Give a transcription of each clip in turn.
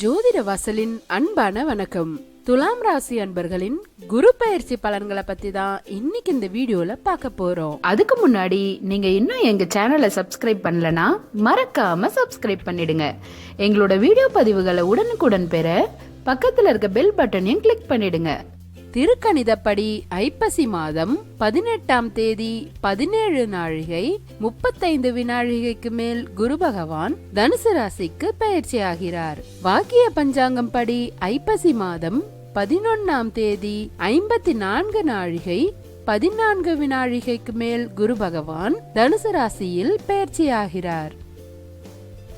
ஜோதிட வாசலின் அன்பான வணக்கம். துலாம் ராசி அன்பர்களின் குரு பயிற்சி பலன்களை பத்தி தான் இன்னைக்கு இந்த வீடியோல பார்க்க போறோம். அதுக்கு முன்னாடி நீங்க இன்னும் எங்க சேனலை சப்ஸ்கிரைப் பண்ணலனா மறக்காம சப்ஸ்கிரைப் பண்ணிடுங்க. எங்களோட வீடியோ பதிவுகளை உடனுக்குடன் பெற பக்கத்துல இருக்க பெல் பட்டனையும் கிளிக் பண்ணிடுங்க. திருக்கணிதப்படி ஐப்பசி மாதம் பதினெட்டாம் தேதி பதினேழு நாழிகை முப்பத்தைந்து வினாழிகைக்கு மேல் குரு பகவான் தனுசு ராசிக்கு பயிற்சியாகிறார். வாக்கிய பஞ்சாங்கம் படி ஐப்பசி மாதம் பதினொன்னாம் தேதி ஐம்பத்தி நான்கு நாழிகை பதினான்கு வினாழிகைக்கு மேல் குரு பகவான் தனுசு ராசியில் பயிற்சியாகிறார்.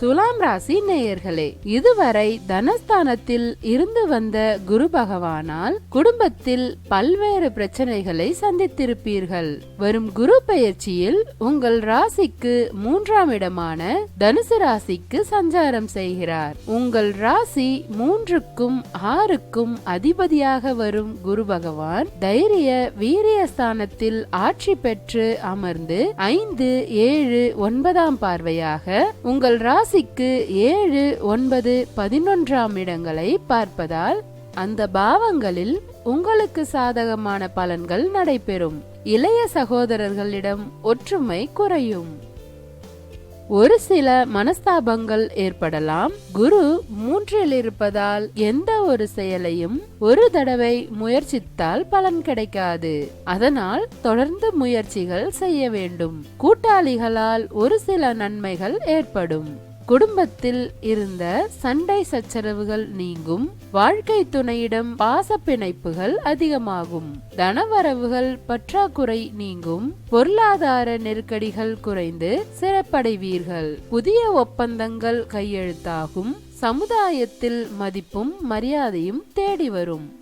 துலாம் ராசி நேயர்களே இதுவரை தனஸ்தானத்தில் இருந்து வந்த குரு பகவானால் குடும்பத்தில் பல்வேறு பிரச்சனைகளை சந்தித்திருப்பீர்கள். வரும் குரு பயிற்சியில் உங்கள் ராசிக்கு மூன்றாம் இடமான தனுசு ராசிக்கு சஞ்சாரம் செய்கிறார். உங்கள் ராசி மூன்றுக்கும் ஆறுக்கும் அதிபதியாக வரும் குரு பகவான் தைரிய வீரிய ஸ்தானத்தில் ஆட்சி பெற்று அமர்ந்து ஐந்து ஏழு ஒன்பதாம் பார்வையாக உங்கள் ராசி ராசிக்கு ஏழு ஒன்பது பதினொன்றாம் இடங்களை பார்ப்பதால் அந்த பாவங்களில் உங்களுக்கு சாதகமான பலன்கள் நடைபெறும். இளைய சகோதரர்களிடம் ஒற்றுமை குறையும். ஒரு சில மனஸ்தாபங்கள் ஏற்படலாம். குரு மூன்றில் இருப்பதால் எந்த ஒரு செயலையும் ஒரு தடவை முயற்சித்தால் பலன் கிடைக்காது. அதனால் தொடர்ந்து முயற்சிகள் செய்ய வேண்டும். கூட்டாளிகளால் ஒரு சில நன்மைகள் ஏற்படும். குடும்பத்தில் இருந்த சண்டை சச்சரவுகள் நீங்கும் வாழ்க்கை துணையிடம் பாச பிணைப்புகள் அதிகமாகும். தனவரவுகள் பற்றாக்குறை நீங்கும் பொருளாதார நெருக்கடிகள் குறைந்து சிறப்படைவீர்கள். புதிய ஒப்பந்தங்கள் கையெழுத்தாகும் சமுதாயத்தில் மதிப்பும் மரியாதையும் தேடி வரும்.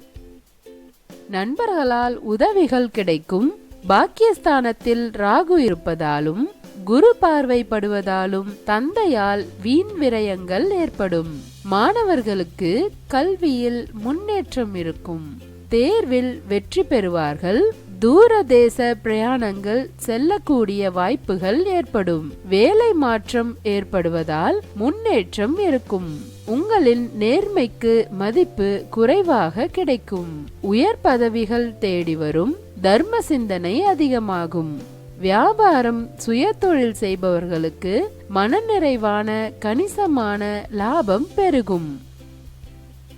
நண்பர்களால் உதவிகள் கிடைக்கும் பாக்கியஸ்தானத்தில் ராகு இருப்பதாலும் குரு பார்வைப்படுவதாலும் தந்தையால் வீண் விரயங்கள் ஏற்படும். மாணவர்களுக்கு கல்வியில் முன்னேற்றம் இருக்கும். தேர்வில் வெற்றி பெறுவார்கள். தூர தேச பிரயாணங்கள் செல்லக்கூடிய வாய்ப்புகள் ஏற்படும். வேலை மாற்றம் ஏற்படுவதால் முன்னேற்றம் இருக்கும். உங்களின் நேர்மைக்கு மதிப்பு குறைவாக கிடைக்கும். உயர் பதவிகள் தேடி வரும். தர்ம சிந்தனை அதிகமாகும். வியாபாரம் சுய தொழில் செய்பவர்களுக்கு மனநிறைவான கணிசமான லாபம் பெருகும்.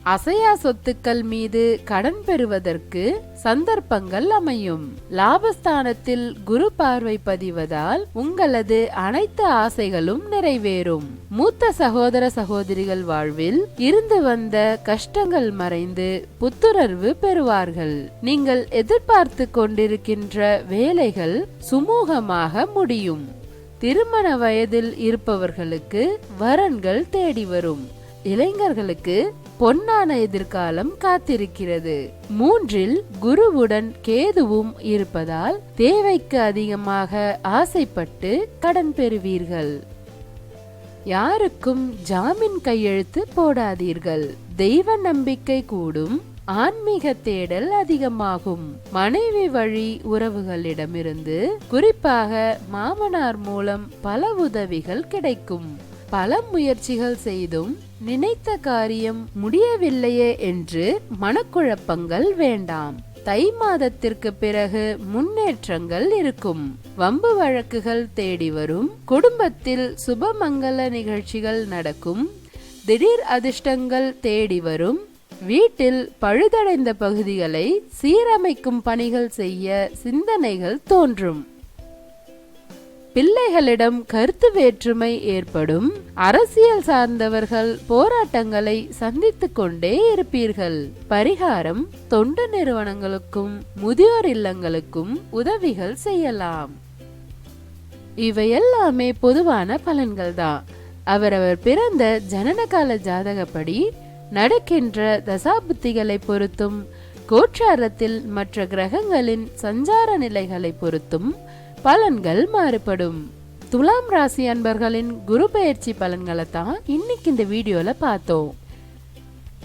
அசையா சொத்துக்கள் மீது கடன் பெறுவதற்கு சந்தர்ப்பங்கள் அமையும். லாபஸ்தானத்தில் குரு பார்வை பதிவதால் உங்களது அனைத்து ஆசைகளும் நிறைவேறும். மூத்த சகோதர சகோதரிகள் வாழ்வில் இருந்து வந்த கஷ்டங்கள் மறைந்து புத்துணர்வு பெறுவார்கள். நீங்கள் எதிர்பார்த்து கொண்டிருக்கின்ற வேலைகள் சுமூகமாக முடியும். திருமண வயதில் இருப்பவர்களுக்கு வரன்கள் தேடி வரும். இளைஞர்களுக்கு பொன்னான எதிர்காலம் காத்திருக்கிறது. மூன்றில் குருவுடன் கேதுவும் இருப்பதால் தேவைக்கு அதிகமாக ஆசைப்பட்டு கடன் பெறுவீர்கள். யாருக்கும் ஜாமீன் கையெழுத்து போடாதீர்கள். தெய்வ நம்பிக்கை கூடும் ஆன்மீக தேடல் அதிகமாகும். மனைவி வழி உறவுகளிடமிருந்து குறிப்பாக மாமனார் மூலம் பல உதவிகள் கிடைக்கும். பல முயற்சிகள் செய்தும் நினைத்த காரியம் முடியவில்லையே என்று மனக்குழப்பங்கள் வேண்டாம். தை மாதத்திற்கு பிறகு முன்னேற்றங்கள் இருக்கும். வம்பு வழக்குகள் தேடி வரும். குடும்பத்தில் சுபமங்கல நிகழ்ச்சிகள் நடக்கும். திடீர் அதிர்ஷ்டங்கள் தேடி வரும். வீட்டில் பழுதடைந்த பகுதிகளை சீரமைக்கும் பணிகள் செய்ய சிந்தனைகள் தோன்றும். பிள்ளைகளிடம் கருத்து வேற்றுமை ஏற்படும். அரசியல் சார்ந்தவர்கள் போராட்டங்களை சந்தித்துக் கொண்டே இருப்பீர்கள். பரிகாரம் தொண்டு நிறுவனங்களுக்கும் முதியோர் இல்லங்களுக்கும் உதவிகள் செய்யலாம். இவையெல்லாமே பொதுவான பலன்கள் தான். அவரவர் பிறந்த ஜனனகால ஜாதகப்படி நடக்கின்ற தசாபுத்திகளை பொறுத்தும் கோச்சாரத்தில் மற்ற கிரகங்களின் சஞ்சார நிலைகளை பொறுத்தும் பலன்கள் மாறுபடும். துலாம் ராசி அன்பர்களின் குரு பயிற்சி பலன்களை தான் இன்னைக்கு இந்த வீடியோல பார்த்தோம்.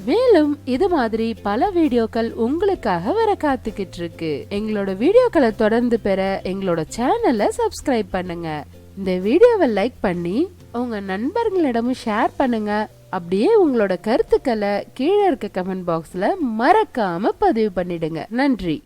மேலும் இது மாதிரி பல வீடியோக்கள் உங்களுக்காக வர காத்துக்கிட்டு இருக்கு. எங்களோட வீடியோக்களை தொடர்ந்து பெற எங்களோட சேனலை சப்ஸ்கிரைப் பண்ணுங்க. இந்த வீடியோவை லைக் பண்ணி உங்க நண்பர்களிடமும் ஷேர் பண்ணுங்க. அப்படியே உங்களோட கருத்துக்களை கீழே இருக்க கமெண்ட் பாக்ஸ்ல மறக்காம பதிவு பண்ணிடுங்க. நன்றி.